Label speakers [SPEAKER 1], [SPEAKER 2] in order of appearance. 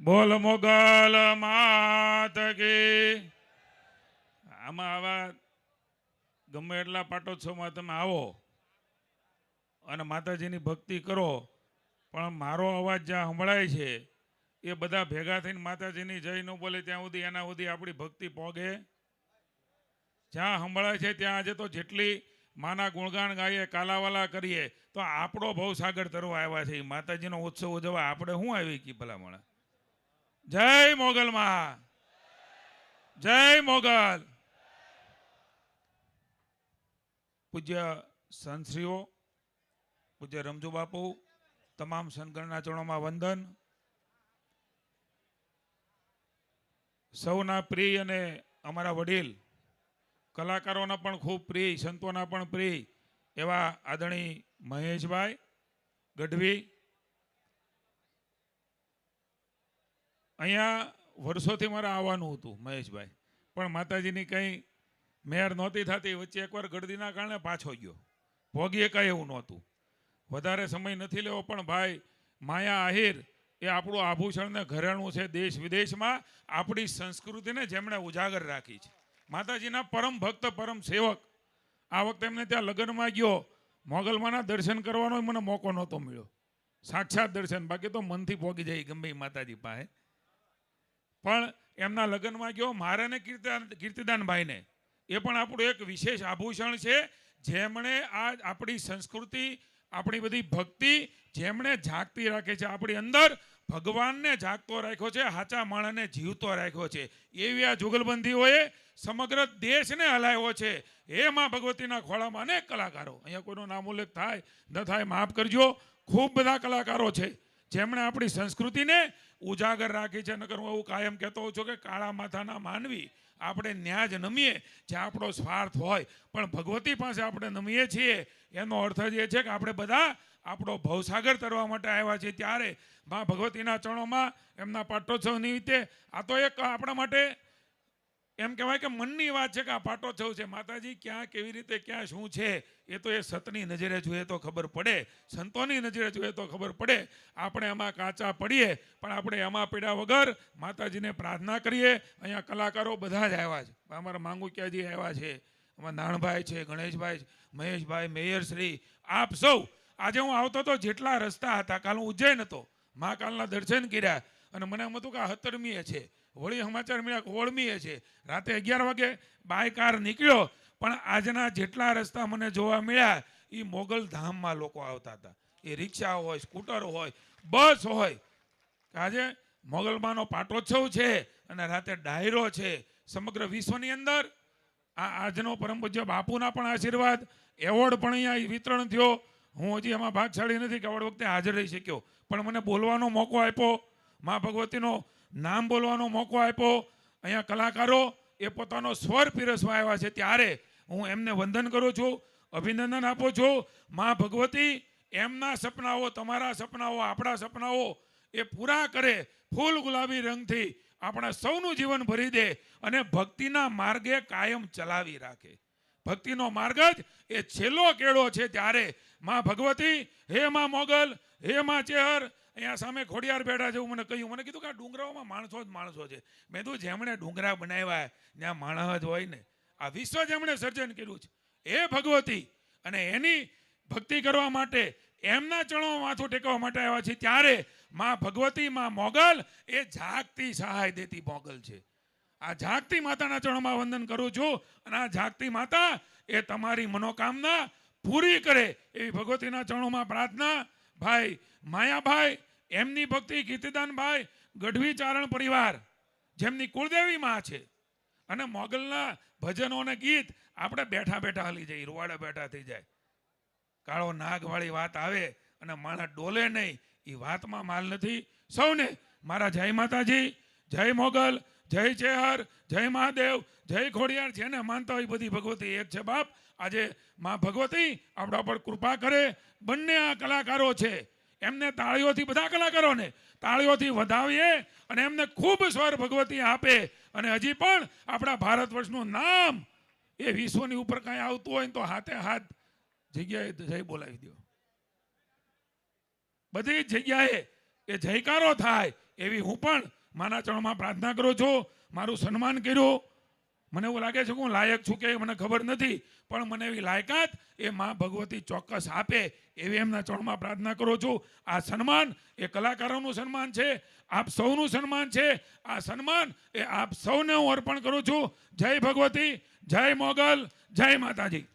[SPEAKER 1] બોલ મોગલ માત આમાં આવા ગમે એટલા પાટોત્સવમાં તમે આવો અને માતાજીની ભક્તિ કરો, પણ મારો અવાજ જ્યાં સંભળાય છે, એ બધા ભેગા થઈને માતાજીની જય ન બોલે ત્યાં સુધી, એના સુધી આપણી ભક્તિ પોગે. જ્યાં સંભળાય છે ત્યાં આજે તો જેટલી માના ગુણગાન ગાઈએ, કાલાવાલા કરીએ, તો આપણો ભવ સાગર તરવા આવ્યા છે. માતાજીનો ઉત્સવ ઉજવવા આપણે શું આવી કી ભલામણ? જય મોગલ માં જય મોગલ. પૂજ્ય સંતશ્રીઓ, પૂજ્ય રમજુ બાપુ, તમામ સંતગણના ચરણોમાં વંદન. સૌના પ્રિય અને અમારા વડીલ, કલાકારોના પણ ખૂબ પ્રિય, સંતોના પણ પ્રિય એવા આદરણીય મહેશભાઈ ગઢવી અહીંયા વર્ષોથી મારે આવવાનું હતું મહેશભાઈ. પણ માતાજીની કંઈ મેર નહોતી થતી. વચ્ચે એકવાર ગળદીના કારણે પાછો ગયો. ભોગીએ કાંઈ એવું નહોતું. વધારે સમય નથી લેવો, પણ ભાઈ, માયા આહિર એ આપણું આભૂષણને ઘરેણું છે દેશ વિદેશમાં આપણી સંસ્કૃતિને જેમણે ઉજાગર રાખી છે. માતાજીના પરમ ભક્ત, પરમ સેવક. આ વખતે એમને ત્યાં લગ્નમાં ગયો. મોગલમાના દર્શન કરવાનો મને મોકો નહોતો મળ્યો. સાક્ષાત દર્શન. બાકી તો મનથી પોગી જાય ગમે માતાજી પાસે. પણ એમના લગ્નમાં ગયો, મારે ને કીર્તિદાનભાઈને. એ પણ આપણું એક વિશેષ આભૂષણ છે, જેમણે આ આપણી સંસ્કૃતિ, આપણી બધી ભક્તિ, જેમણે જાગતી રાખે છે, આપણી અંદર ભગવાનને જાગતો રાખ્યો છે, હાચા માણસને જીવતો રાખ્યો છે. એવી આ જુગલબંધીઓએ સમગ્ર દેશને હલાવ્યો છે. હે માં ભગવતીના ખોળામાં અનેક કલાકારો, અહીંયા કોઈનો નામ ઉલ્લેખ થાય ન થાય, માફ કરજો, ખૂબ બધા કલાકારો છે, જેમણે આપણી સંસ્કૃતિને ઉજાગર રાખી છે, નકર હું એવું કાયમ કહેતો હોઉં છું કે કાળા માથાના માનવી આપણે ન્યા જ નમીએ, જે આપણો સ્વાર્થ હોય. પણ ભગવતી પાસે આપણે નમીએ છીએ, એનો અર્થ જ એ છે કે આપણે બધા આપણો ભવસાગર તરવા માટે આવ્યા છીએ. ત્યારે મા ભગવતીના ચરણોમાં એમના પાટોત્સવ નિમિત્તે આ તો એક આપણા માટે એમ કહેવાય કે મનની વાત છે કે આ પાટોત્સવ છે. માતાજી, ક્યાં, કેવી રીતે, ક્યાં, શું છે? એ તો એ સતની નજરે જોઈએ તો ખબર પડે. સંતોની નજરે જોઈએ તો ખબર પડે. આપણે એમાં કાચા પડીએ, પણ આપણે એમાં પીડા વગર માતાજીને પ્રાર્થના કરીએ. અહીંયા કલાકારો બધા જ આવ્યા છે. અમારા માંગુકિયાજી આવ્યા છે. અમારા નાણભાઈ છે, ગણેશભાઈ મહેશભાઈ મેયરશ્રી આપ સૌ. આજે હું આવતો તો જેટલા રસ્તા હતા, કાલ હું ઉજ્જૈન હતો. મહાકાલના દર્શન કર્યા અને મને એમ હતું કે આ હતરમીએ છે. વળી સમાચાર મળ્યા કે ઓળમીએ છે. રાતે અગિયાર વાગે બાય કાર નીકળ્યો, પણ આજના જેટલા રસ્તા મને જોવા મળ્યા એ મોગલ ધામમાં લોકો આવતા હતા. એ રિક્ષા હોય, સ્કૂટર હોય, બસ હોય. આજે મોગલમાનો પાટોત્સવ છે અને રાતે ડાયરો છે. સમગ્ર વિશ્વની અંદર આ આજનો પરમ પૂજ્ય બાપુના પણ આશીર્વાદ, એવોર્ડ પણ અહીંયા વિતરણ થયો. હું હજી એમાં ભાગશાળી નથી કે વખતે હાજર રહી શક્યો. પણ મને બોલવાનો મોકો આપ્યો. મા ભગવતીનો નામ બોલવાનો મોકો આપ્યો. અહીંયા કલાકારો એ પોતાનો સ્વર પીરસવા આવ્યા છે. ત્યારે હું એમને વંદન કરું છું, અભિનંદન આપું છું. મા ભગવતી, એમના સપનાઓ, તમારા સપનાઓ, આપણા સપનાઓ એ પૂરા કરે ફૂલ ગુલાબી રંગથી આપણા સૌનું જીવન ભરી દે અને ભક્તિના માર્ગે કાયમ ચલાવી રાખે. ભક્તિનો માર્ગ જ એ છેલ્લો કેળો છે. ત્યારે માં ભગવતી, હે માં મોગલ, હે માં ચેહર અહીંયા સામે ખોડિયાર બેઠા છે એવું મને કહ્યું. મને કીધું કે આ ડુંગરાઓમાં માણસો જ માણસો છે. મેં તો જેમણે ડુંગરા બનાવ્યા, ત્યાં માણસ જ હોય ને. આ વિશ્વ જેમણે સર્જન કર્યું છે. એ ભગવતી અને એની ભક્તિ કરવા માટે, એમના ચણો માથું ટેકવા માટે આવ્યા છે. ત્યારે માં ભગવતી, માં મોગલ, એ જાગતી સહાય દેતી મોગલ છે. આ જાગતી માતાના ચણોમાં વંદન કરું છું અને આ જાગતી માતા એ તમારી મનોકામના પૂરી કરે એવી ભગવતીના ચરણોમાં પ્રાર્થના ભાઈ, માયાભાઈ, એમની ભક્તિ કીર્તિદાનભાઈ ગઢવી ચારણ પરિવાર, જેમની કુળદેવી માં છે. અને મોગલના ભજનો અને ગીત આપણે બેઠા બેઠા હલી જઈએ, રૂવાડા બેઠા થઈ જાય. કાળો નાગવાળી વાત આવે અને માણસ ડોલે નહીં, એ વાતમાં માલ નથી. સૌને મારા જય માતાજી જય મોગલ, જય ચેહર જય મહાદેવ, જય ખોડિયાર, જેને માનતા હોય બધી ભગવતી એક છે બાપ. આજે માં ભગવતી આપણા પર કૃપા કરે. બંને આ કલાકારો છે. એમને તાળીઓથી બધા કલાકારોને તાળીઓથી વધાવીએ અને એમને ખૂબ સ્વર ભગવતી આપે. અને હજી પણ આપણા ભારત વર્ષનું નામ એ વિશ્વની ઉપર કાંઈ આવતું હોય તો હાથે હાથ જગ્યાએ જય બોલાવી દો. બધી જગ્યાએ એ જયકારો થાય એવી હું પણ માના ચરણમાં પ્રાર્થના કરું છું, મારું સન્માન કર્યું. મને એવું લાગે છે કે હું લાયક છું કે મને ખબર નથી, પણ મને એવી લાયકાત એ મા ભગવતી ચોક્કસ આપે એવી એમના ચરણમાં પ્રાર્થના કરું છું. આ સન્માન એ કલાકારોનું સન્માન છે, આપ સૌનું સન્માન છે. આ સન્માન એ આપ સૌને હું અર્પણ કરું છું. જય ભગવતી, જય મોગલ, જય માતાજી.